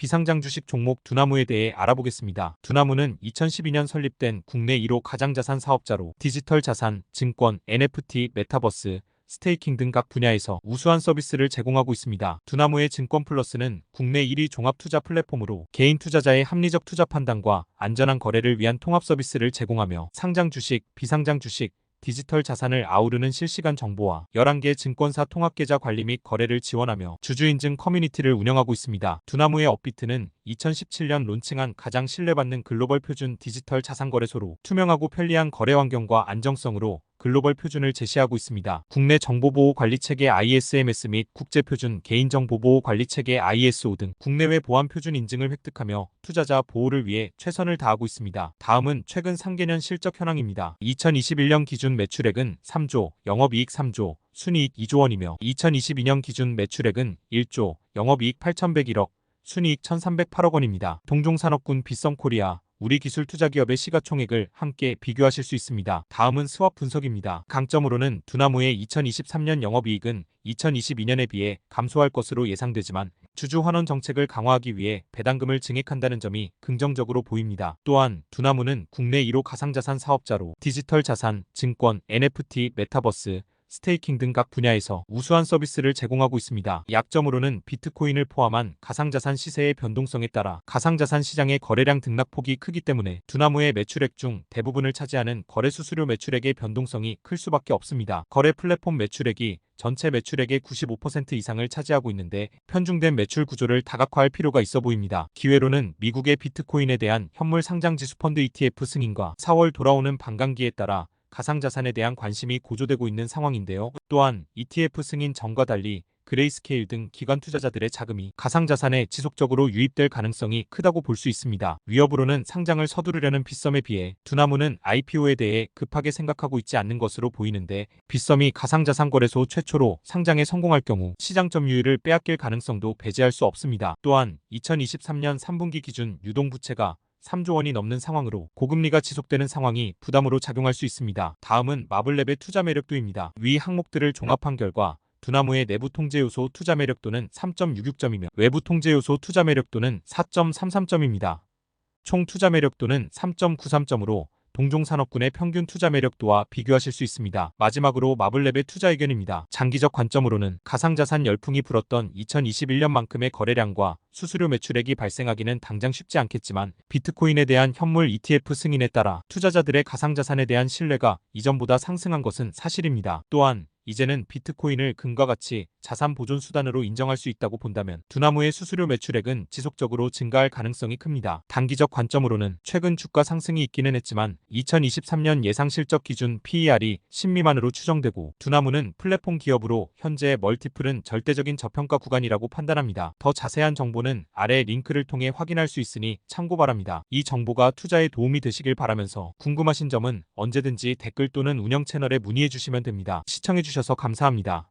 비상장 주식 종목 두나무에 대해 알아보겠습니다. 두나무는 2012년 설립된 국내 1호 가장자산 사업자로 디지털 자산, 증권, NFT, 메타버스, 스테이킹 등 각 분야에서 우수한 서비스를 제공하고 있습니다. 두나무의 증권 플러스는 국내 1위 종합 투자 플랫폼으로 개인 투자자의 합리적 투자 판단과 안전한 거래를 위한 통합 서비스를 제공하며 상장 주식, 비상장 주식, 디지털 자산을 아우르는 실시간 정보와 11개 증권사 통합계좌 관리 및 거래를 지원하며 주주인증 커뮤니티를 운영하고 있습니다. 두나무의 업비트는 2017년 론칭한 가장 신뢰받는 글로벌 표준 디지털 자산 거래소로 투명하고 편리한 거래 환경과 안정성으로 글로벌 표준을 제시하고 있습니다. 국내 정보보호 관리체계 ISMS 및 국제표준 개인정보보호 관리체계 ISO 등 국내외 보안 표준 인증을 획득하며 투자자 보호를 위해 최선을 다하고 있습니다. 다음은 최근 3개년 실적 현황입니다. 2021년 기준 매출액은 3조, 영업이익 3조, 순이익 2조 원이며 2022년 기준 매출액은 1조, 영업이익 8,101억, 순이익 1,308억 원입니다. 동종산업군 빗성코리아 우리 기술 투자 기업의 시가총액을 함께 비교하실 수 있습니다. 다음은 스왑 분석입니다. 강점으로는 두나무의 2023년 영업이익은 2022년에 비해 감소할 것으로 예상되지만 주주 환원 정책을 강화하기 위해 배당금을 증액한다는 점이 긍정적으로 보입니다. 또한 두나무는 국내 1호 가상자산 사업자로 디지털 자산, 증권, NFT, 메타버스, 스테이킹 등 각 분야에서 우수한 서비스를 제공하고 있습니다. 약점으로는 비트코인을 포함한 가상자산 시세의 변동성에 따라 가상자산 시장의 거래량 등락폭이 크기 때문에 두나무의 매출액 중 대부분을 차지하는 거래 수수료 매출액의 변동성이 클 수밖에 없습니다. 거래 플랫폼 매출액이 전체 매출액의 95% 이상을 차지하고 있는데 편중된 매출 구조를 다각화할 필요가 있어 보입니다. 기회로는 미국의 비트코인에 대한 현물 상장 지수 펀드 ETF 승인과 4월 돌아오는 반감기에 따라 가상자산에 대한 관심이 고조되고 있는 상황인데요. 또한 ETF 승인 전과 달리 그레이스케일 등 기관 투자자들의 자금이 가상자산에 지속적으로 유입될 가능성이 크다고 볼 수 있습니다. 위협으로는 상장을 서두르려는 빗썸에 비해 두나무는 IPO에 대해 급하게 생각하고 있지 않는 것으로 보이는데 빗썸이 가상자산 거래소 최초로 상장에 성공할 경우 시장 점유율을 빼앗길 가능성도 배제할 수 없습니다. 또한 2023년 3분기 기준 유동부채가 3조 원이 넘는 상황으로 고금리가 지속되는 상황이 부담으로 작용할 수 있습니다. 다음은 마블랩의 투자 매력도입니다. 위 항목들을 종합한 결과 두나무의 내부 통제 요소 투자 매력도는 3.66점이며 외부 통제 요소 투자 매력도는 4.33점입니다. 총 투자 매력도는 3.93점으로 동종 산업군의 평균 투자 매력도와 비교하실 수 있습니다. 마지막으로 마블랩의 투자 의견입니다. 장기적 관점으로는 가상자산 열풍이 불었던 2021년만큼의 거래량과 수수료 매출액이 발생하기는 당장 쉽지 않겠지만 비트코인에 대한 현물 ETF 승인에 따라 투자자들의 가상자산에 대한 신뢰가 이전보다 상승한 것은 사실입니다. 또한 이제는 비트코인을 금과 같이 자산 보존 수단으로 인정할 수 있다고 본다면 두나무의 수수료 매출액은 지속적으로 증가할 가능성이 큽니다. 단기적 관점으로는 최근 주가 상승이 있기는 했지만 2023년 예상 실적 기준 PER이 10 미만으로 추정되고 두나무는 플랫폼 기업으로 현재 멀티플은 절대적인 저평가 구간이라고 판단합니다. 더 자세한 정보는 아래 링크를 통해 확인할 수 있으니 참고 바랍니다. 이 정보가 투자에 도움이 되시길 바라면서 궁금하신 점은 언제든지 댓글 또는 운영 채널에 문의해 주시면 됩니다. 시청해 주셔서 감사합니다.